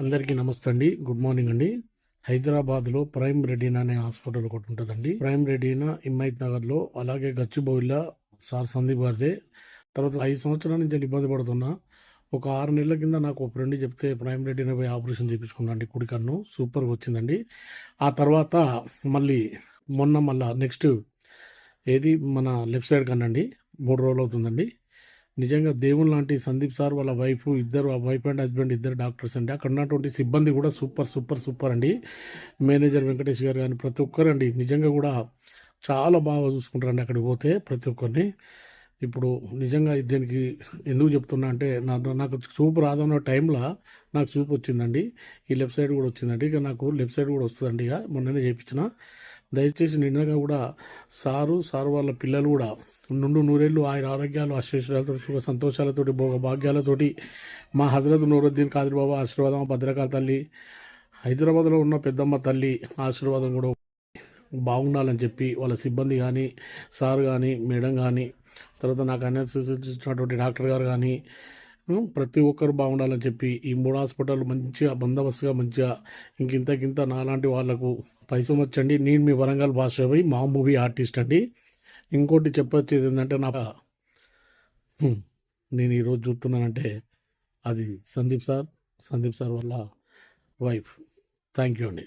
అందరికీ నమస్తే అండి. గుడ్ మార్నింగ్ అండి. హైదరాబాద్లో ప్రైమ్ రెడీనా అనే హాస్పిటల్ ఒకటి ఉంటుందండి. ప్రైమ్ రెడీనా ఇమ్మైత్ నగర్లో అలాగే గచ్చిబౌలిలో సార్ సందీప్ గారిదే. తర్వాత ఐదు సంవత్సరాల నుంచి నేను ఇబ్బంది పడుతున్నా. ఒక ఆరు నెలల కింద నాకు ఒక ఫ్రెండ్ చెప్తే ప్రైమ్ రెడీనా పోయి ఆపరేషన్ చేయించుకున్నాను అండి. కుడి కన్ను సూపర్గా వచ్చిందండి. ఆ తర్వాత మళ్ళీ మొన్న మళ్ళా నెక్స్ట్ ఏది? మన లెఫ్ట్ సైడ్ కన్నండి. మూడు రోజులు అవుతుందండి. నిజంగా దేవుని లాంటి సందీప్ సార్ వాళ్ళ వైఫ్ ఇద్దరు వైఫ్ అండ్ హస్బెండ్ ఇద్దరు డాక్టర్స్ అండి. అక్కడ ఉన్నటువంటి సిబ్బంది కూడా సూపర్ సూపర్ సూపర్ అండి. మేనేజర్ వెంకటేష్ గారు కానీ ప్రతి ఒక్కరండి. నిజంగా కూడా చాలా బాగా చూసుకుంటారండి అక్కడికి పోతే ప్రతి ఒక్కరిని. ఇప్పుడు నిజంగా దీనికి ఎందుకు చెప్తున్నా అంటే నాకు నాకు చూపు రాదన్న టైంలో నాకు చూపు వచ్చిందండి. ఈ లెఫ్ట్ సైడ్ కూడా వచ్చిందండి. ఇక నాకు లెఫ్ట్ సైడ్ కూడా వస్తుందండి. ఇక మొన్ననే చేయించిన. దయచేసి నిన్నగా కూడా సారు సారు వాళ్ళ పిల్లలు కూడా నుండు నూరేళ్ళు ఆయన ఆరోగ్యాలు అశ్వేశ్వరాలతో సుఖ సంతోషాలతోటి భోగ భాగ్యాలతోటి మా హజరత్ నూరుద్దీన్ కాదిరి బాబా ఆశీర్వాదం భద్రకా తల్లి హైదరాబాద్లో ఉన్న పెద్దమ్మ తల్లి ఆశీర్వాదం కూడా బాగుండాలని చెప్పి వాళ్ళ సిబ్బంది కానీ సార్ కానీ మేడం కానీ తర్వాత నాకు ఇచ్చినటువంటి డాక్టర్ గారు కానీ ప్రతి ఒక్కరు బాగుండాలని చెప్పి ఈ మూడు హాస్పిటల్ మంచిగా బందోబస్తుగా మంచిగా ఇంకింతకింత నాలాంటి వాళ్ళకు పైసం వచ్చండి. నేను మీ వరంగల్ భాష పోయి మా మూవీ ఆర్టిస్ట్ అండి. ఇంకోటి చెప్పొచ్చేది ఏంటంటే నా నేను ఈరోజు చూస్తున్నానంటే అది సందీప్ సార్. సందీప్ సార్ వల్ల వైఫ్. థ్యాంక్ యూ అండి.